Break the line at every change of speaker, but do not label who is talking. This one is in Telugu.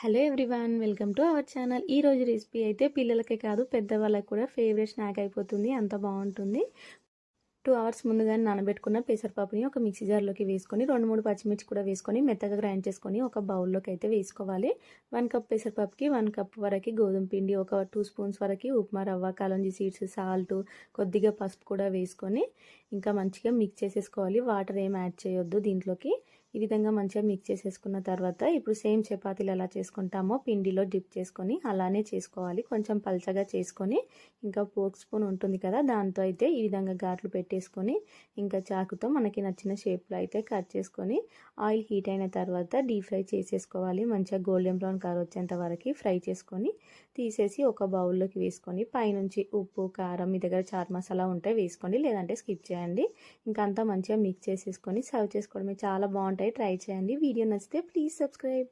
Hello everyone welcome to our channel. ఈ రోజు రెసిపీ అయితే పిల్లలకే కాదు పెద్దవాళ్ళకి కూడా ఫేవరెట్ స్నాక్ అయిపోతుంది అంత బాగుంటుంది. టూ అవర్స్ ముందుగానే నానబెట్టుకున్న పెసరపప్పుని ఒక మిక్సీ జార్లోకి వేసుకొని రెండు మూడు పచ్చిమిర్చి కూడా వేసుకొని మెత్తగా గ్రైండ్ చేసుకొని ఒక బౌల్లోకి అయితే వేసుకోవాలి. వన్ కప్ పెసరపప్పుకి వన్ కప్ వరకు గోధుమ పిండి ఒక టూ స్పూన్స్ వరకు ఉప్మా రవ్వ కలంజీ సీడ్స్ సాల్ట్ కొద్దిగా పసుపు కూడా వేసుకొని ఇంకా మంచిగా మిక్స్ చేసేసుకోవాలి. వాటర్ ఏం యాడ్ చేయొద్దు దీంట్లోకి. ఈ విధంగా మంచిగా మిక్స్ చేసేసుకున్న తర్వాత ఇప్పుడు సేమ్ చపాతీలు ఎలా చేసుకుంటామో పిండిలో డిప్ చేసుకొని అలానే చేసుకోవాలి. కొంచెం పల్చగా చేసుకొని ఇంకా పోక్ స్పూన్ ఉంటుంది కదా దాంతో అయితే ఈ విధంగా ఘాట్లు పెట్టేసుకొని ఇంకా చాకుతో మనకి నచ్చిన షేప్లో అయితే కట్ చేసుకొని ఆయిల్ హీట్ అయిన తర్వాత డీప్ ఫ్రై చేసేసుకోవాలి. మంచిగా గోల్డెన్ బ్రౌన్ కలర్ వచ్చేంత వరకు ఫ్రై చేసుకొని తీసేసి ఒక బౌల్లోకి వేసుకొని పైనుంచి ఉప్పు కారం మీ దగ్గర చాట్ మసాలా ఉంటే వేసుకోండి లేదంటే స్కిప్ చేయండి. ఇంకా అంతా మంచిగా మిక్స్ చేసేసుకొని సర్వ్ చేసుకోవడమే చాలా బాగుంటుంది. బాగుంటాయి ట్రై చేయండి వీడియో నచ్చితే ప్లీజ్ సబ్స్క్రైబ్